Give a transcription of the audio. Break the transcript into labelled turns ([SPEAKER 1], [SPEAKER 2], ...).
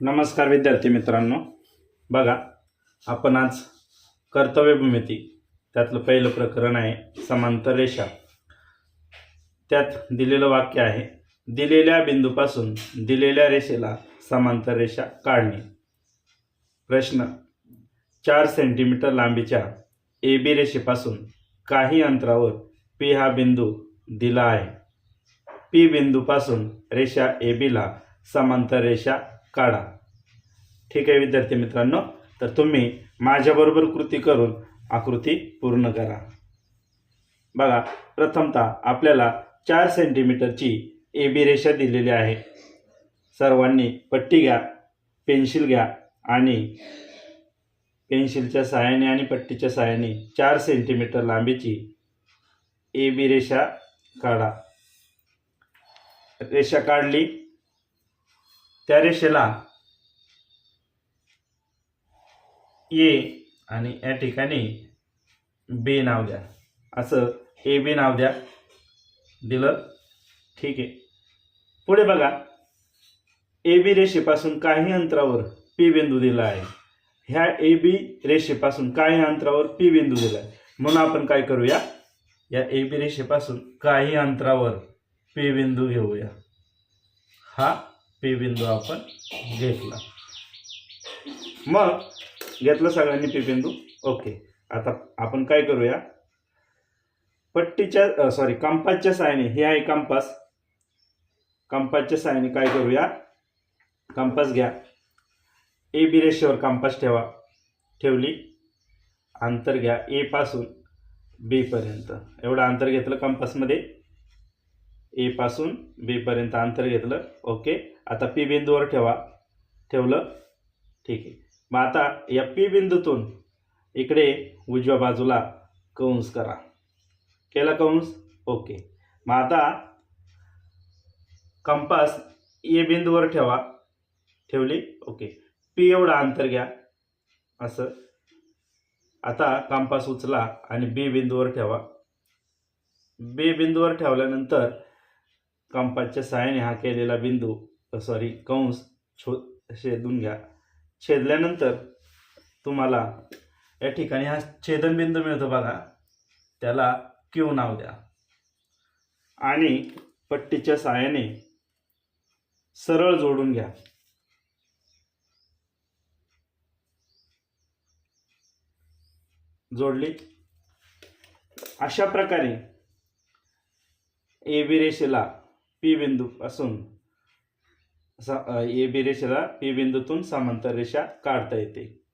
[SPEAKER 1] नमस्कार विद्यार्थी मित्रांनो. बघा आपण आज कर्तव्यभूमिती त्यातलं पहिलं प्रकरण आहे समांतर रेषा. त्यात दिलेलं वाक्य आहे दिलेल्या बिंदूपासून दिलेल्या रेषेला समांतर रेषा काढणे. प्रश्न चार सेंटीमीटर लांबीच्या ए बी रेषेपासून काही अंतरावर पी हा बिंदू दिला आहे. पी बिंदूपासून रेषा ए बीला समांतर रेषा काढा. ठीक आहे विद्यार्थी मित्रांनो? तर तुम्ही माझ्याबरोबर कृती करून आकृती पूर्ण करा. बघा प्रथमतः आपल्याला चार सेंटीमीटरची ए बी रेषा दिलेली आहे. सर्वांनी पट्टी घ्या पेन्सिल घ्या आणि पेन्सिलच्या सहाय्याने आणि पट्टीच्या सहाय्याने चार सेंटीमीटर लांबीची ए बी रेषा काढा. रेषा काढली. त्या रेषेला ए आणि या ठिकाणी बे नाव द्या. असं ए बे नाव द्या. दिलं. ठीक आहे. पुढे बघा. ए बी रेषेपासून काही अंतरावर पी बिंदू दिला आहे. ह्या ए बी रेषेपासून काही अंतरावर पी बिंदू दिला आहे. म्हणून आपण काय करूया? या ए बी रेषेपासून काही अंतरावर पी बिंदू घेऊया. हा पी बिंदू आपण घेतला. मग घेतलं सगळ्यांनी पी बिंदू? ओके. आता आपण काय करूया? पट्टीच्या सॉरी कंपासच्या सायने हे आहे कंपास. कंपासच्या सायने काय करूया? कंपास घ्या. ए बी रेषेवर कंपास ठेवा. ठेवली. अंतर घ्या. ए पासून एवढं अंतर घेतलं कंपासमध्ये. ए पासून बीपर्यंत अंतर घेतलं. ओके आता पी बिंदूवर ठेवा. ठेवलं? ठीक आहे. मग आता या पी बिंदूतून इकडे उजव्या बाजूला कंस करा. केला कंस? ओके मग आता कंपास ए बिंदूवर ठेवा. ठेवली? ओके पी एवढं अंतर घ्या. असं. आता कंपास उचला आणि बी बिंदूवर ठेवा. बी बिंदूवर ठेवल्यानंतर कंपासच्या सहाय्याने हा केलेला बिंदू सॉरी कंस छो छेदून घ्या. छेदल्यानंतर तुम्हाला या ठिकाणी हा छेदनबिंदू मिळतो बघा. त्याला क्यू नाव द्या. आणि पट्टीच्या सहाय्याने सरळ जोडून घ्या. जोडली. अशा प्रकारे ए बी रेषेला पी बिंदू असून सा ए बी रेषेला पी बिंदूतून समांतर रेषा काढता येते.